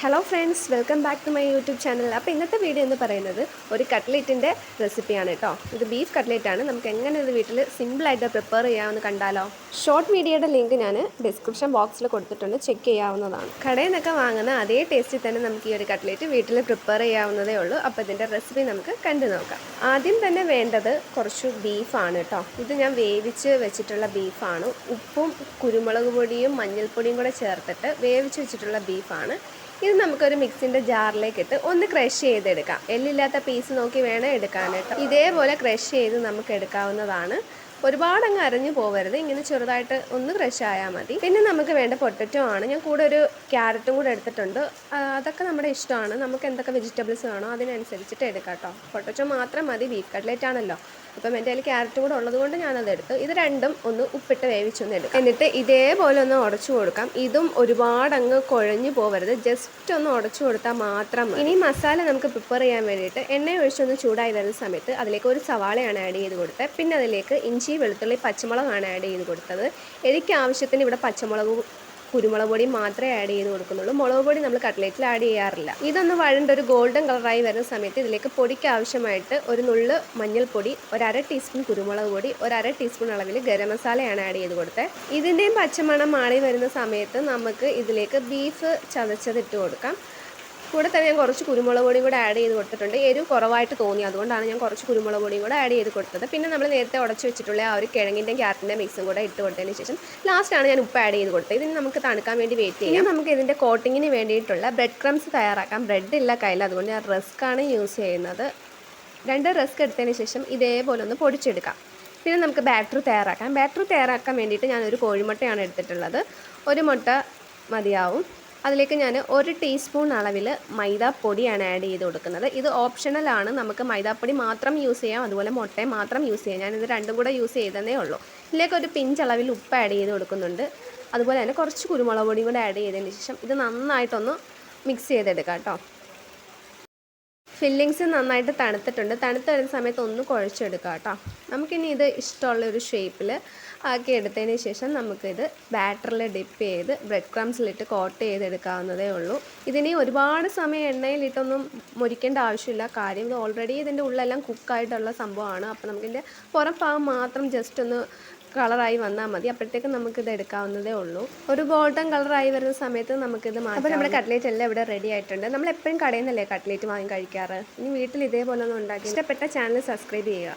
Hello friends welcome back to my YouTube channel അപ്പോൾ ഇന്നത്തെ video എന്ന് പറയുന്നത് ഒരു കട്ട്ലേറ്റിന്റെ റെസിപ്പിയാണ് കേട്ടോ ഇത് ബീഫ് കട്ട്ലേറ്റാണ് നമുക്ക് എങ്ങനെ ഇത് വീട്ടിൽ സിമ്പിളായിട്ട് പ്രിപ്പയർ ചെയ്യാമെന്ന് കണ്ടാലോ? ഷോർട്ട് വീഡിയോയുടെ ലിങ്ക് ഞാൻ ഡിസ്ക്രിപ്ഷൻ ബോക്സിൽ കൊടുത്തിട്ടുണ്ട്. ചെക്ക് ചെയ്യാവുന്നതാണ്. കടയിൽ നിന്നൊക്കെ വാങ്ങുന്ന അതേ ടേസ്റ്റിൽ തന്നെ നമുക്ക് ഈ ഒരു കട്ട്ലേറ്റ് വീട്ടിൽ പ്രിപ്പയർ ചെയ്യാവുന്നതേ ഉള്ളൂ. അപ്പോൾ ഇതിന്റെ റെസിപ്പി നമുക്ക് കണ്ടു നോക്കാം. ആദ്യം തന്നെ വേണ്ടത് കുറച്ച് ബീഫാണ് കേട്ടോ ഇത് ഞാൻ വേവിച്ച് വെച്ചിട്ടുള്ള ബീഫാണ് ഉപ്പും കുരുമുളക് പൊടിയും മഞ്ഞൾപ്പൊടിയും കൂടെ ചേർത്തിട്ട് വേവിച്ച് വെച്ചിട്ടുള്ള ബീഫാണ് ഇത് നമുക്കൊരു മിക്സിന്റെ ജാറിലേക്ക് ഇട്ട് ഒന്ന് ക്രഷ് ചെയ്തെടുക്കാം. എല്ലില്ലാത്ത പീസ് നോക്കി വേണം എടുക്കാനായിട്ട് ഇതേപോലെ ക്രഷ് ചെയ്ത് നമുക്ക് എടുക്കാവുന്നതാണ്. ഒരുപാട് അങ്ങ് അരഞ്ഞു പോകരുത് ഇങ്ങനെ ചെറുതായിട്ട് ഒന്ന് ക്രഷ് ആയാൽ മതി. പിന്നെ നമുക്ക് വേണ്ട പൊട്ടറ്റോ ആണ്. ഞാൻ കൂടെ ഒരു ക്യാരറ്റും കൂടെ എടുത്തിട്ടുണ്ട്. അതൊക്കെ നമ്മുടെ ഇഷ്ടമാണ്. നമുക്ക് എന്തൊക്കെ വെജിറ്റബിൾസ് വേണോ അതിനനുസരിച്ചിട്ട് എടുക്കാം കേട്ടോ. പൊട്ടറ്റോ മാത്രം മതി. ബീഫ് കട്ട്ലേറ്റ് ആണല്ലോ. അപ്പം എന്റെ കയ്യിൽ ക്യാരറ്റ് കൂടെ ഉള്ളത് കൊണ്ട് ഞാനത് എടുത്തു. ഇത് രണ്ടും ഒന്ന് ഉപ്പിട്ട് വേവിച്ചൊന്ന് എടുക്കാം. എന്നിട്ട് ഇതേപോലെ ഒന്ന് ഉടച്ചു കൊടുക്കാം. ഇതും ഒരുപാട് അങ്ങ് കുഴഞ്ഞു പോകരുത് ജസ്റ്റ് ഒന്ന് ഉടച്ചു കൊടുത്താൽ മാത്രം മതി. ഇനി മസാല നമുക്ക് പ്രിപ്പയർ ചെയ്യാൻ വേണ്ടിയിട്ട് എണ്ണ ഒഴിച്ചൊന്ന് ചൂടായി വരുന്ന സമയത്ത് അതിലേക്ക് ഒരു സവാളയാണ് ആഡ് ചെയ്ത് കൊടുത്തത്. പിന്നെ അതിലേക്ക് ഇഞ്ചി വെളുത്തുള്ളി പച്ചമുളകാണ് ആഡ് ചെയ്ത് കൊടുത്തത്. എനിക്ക് ആവശ്യത്തിന് ഇവിടെ പച്ചമുളക് കുരുമുളക് പൊടി മാത്രമേ ആഡ് ചെയ്ത് കൊടുക്കുന്നുള്ളൂ. മുളക് പൊടി നമ്മൾ കട്ട്ലേറ്റിൽ ആഡ് ചെയ്യാറില്ല. ഇതൊന്ന് വഴണ്ട ഒരു ഗോൾഡൻ കളറായി വരുന്ന സമയത്ത് ഇതിലേക്ക് പൊടിക്ക് ആവശ്യമായിട്ട് ഒരു നുള്ള് മഞ്ഞൾപ്പൊടി ഒരു അര ടീസ്പൂൺ കുരുമുളക് പൊടി ഒരു അര ടീസ്പൂൺ അളവിൽ ഗരം മസാലയാണ് ആഡ് ചെയ്ത് കൊടുത്തത് ഇതിന്റെയും പച്ചമണം മാറി വരുന്ന സമയത്ത് നമുക്ക് ഇതിലേക്ക് ബീഫ് ചതച്ചതിട്ട് കൊടുക്കാം. കൂടെ തന്നെ ഞാൻ കുറച്ച് കുരുമുളക് പൊടിയും കൂടെ ആഡ് ചെയ്ത് കൊടുത്തിട്ടുണ്ട്. എരിവ് കുറവായിട്ട് തോന്നി. അതുകൊണ്ടാണ് ഞാൻ കുറച്ച് കുരുമുളക് പൊടിയും കൂടെ ആഡ് ചെയ്ത് കൊടുത്തത്. പിന്നെ നമ്മൾ നേരത്തെ ഉടച്ച് വെച്ചിട്ടുള്ള ആ ഒരു കിഴങ്ങിന്റെയും ക്യാരറ്റിന്റെ മിക്സും കൂടെ ഇട്ട് കൊടുത്തതിന് ശേഷം ലാസ്റ്റാണ് ഞാൻ ഉപ്പ് ആഡ് ചെയ്ത് കൊടുത്തത്. ഇതിന് നമുക്ക് തണുക്കാൻ വേണ്ടി വെയിറ്റ് ചെയ്യാം. നമുക്ക് ഇതിന്റെ കോട്ടിങ്ങിന് വേണ്ടിയിട്ടുള്ള ബ്രെഡ് ക്രംസ് തയ്യാറാക്കാം. ബ്രെഡ് ഇല്ല കയ്യിൽ അതുകൊണ്ട് ഞാൻ റെസ്ക് ആണ് യൂസ് ചെയ്യുന്നത്. രണ്ട് റസ്ക് എടുത്തതിന് ശേഷം ഇതേപോലെ ഒന്ന് പൊടിച്ചെടുക്കാം. പിന്നെ നമുക്ക് ബാറ്ററി തയ്യാറാക്കാം. ബാറ്ററി തയ്യാറാക്കാൻ വേണ്ടിയിട്ട് ഞാനൊരു കോഴിമുട്ടയാണ് എടുത്തിട്ടുള്ളത്. ഒരു മുട്ട മതിയാവും. അതിലേക്ക് ഞാൻ ഒരു ടീസ്പൂൺ അളവിൽ മൈദാപ്പൊടിയാണ് ആഡ് ചെയ്ത് കൊടുക്കുന്നത്. ഇത് ഓപ്ഷണലാണ് നമുക്ക് മൈദാപ്പൊടി മാത്രം യൂസ് ചെയ്യാം. അതുപോലെ മുട്ടയും മാത്രം യൂസ് ചെയ്യാം. ഞാനിത് രണ്ടും കൂടെ യൂസ് ചെയ്തതേ ഉള്ളൂ. ഇതിലേക്ക് ഒരു പിഞ്ച് അളവിൽ ഉപ്പ് ആഡ് ചെയ്ത് കൊടുക്കുന്നുണ്ട്. അതുപോലെ തന്നെ കുറച്ച് കുരുമുളക് പൊടിയും കൂടെ ആഡ് ചെയ്തതിന് ശേഷം ഇത് നന്നായിട്ടൊന്ന് മിക്സ് ചെയ്തെടുക്കാം കേട്ടോ. ഫില്ലിങ്സ് നന്നായിട്ട് തണുത്തിട്ടുണ്ട്. തണുത്ത് വരുന്ന സമയത്ത് ഒന്ന് കുഴച്ചെടുക്കാം കേട്ടോ. നമുക്കിനി ഇത് ഇഷ്ടമുള്ള ഒരു ഷേപ്പിൽ ആക്കി എടുത്തതിന് ശേഷം നമുക്കിത് ബാറ്ററിൽ ഡിപ്പ് ചെയ്ത് ബ്രെഡ് ക്രംസിലിട്ട് കോട്ട് ചെയ്തെടുക്കാവുന്നതേ ഉള്ളൂ. ഇതിനി ഒരുപാട് സമയം എണ്ണയിലിട്ടൊന്നും മുരിക്കേണ്ട ആവശ്യമില്ല. കാര്യം ഇത് ഓൾറെഡി ഇതിന്റെ ഉള്ളെല്ലാം കുക്കായിട്ടുള്ള സംഭവമാണ്. അപ്പോൾ നമുക്കിതിന്റെ പുറം ഭാഗം മാത്രം ജസ്റ്റ് ഒന്ന് കളറായി വന്നാൽ മതി. അപ്പോഴത്തേക്കും നമുക്കിത് എടുക്കാവുന്നതേ ഉള്ളൂ. ഒരു ഗോൾഡൻ കളറായി വരുന്ന സമയത്ത് നമുക്കിത് മാറ്റാം അപ്പോൾ നമ്മുടെ കട്ട്ലേറ്റ് എല്ലാം ഇവിടെ റെഡി ആയിട്ടുണ്ട്. നമ്മൾ എപ്പോഴും കടയിൽ നിന്നല്ലേ കട്ട്ലേറ്റ് വാങ്ങി കഴിക്കാറ്? ഇനി വീട്ടിൽ ഇതേപോലെ ഒന്ന് ഉണ്ടാക്കി ഇഷ്ടപ്പെട്ട ചാനൽ സബ്സ്ക്രൈബ് ചെയ്യുക.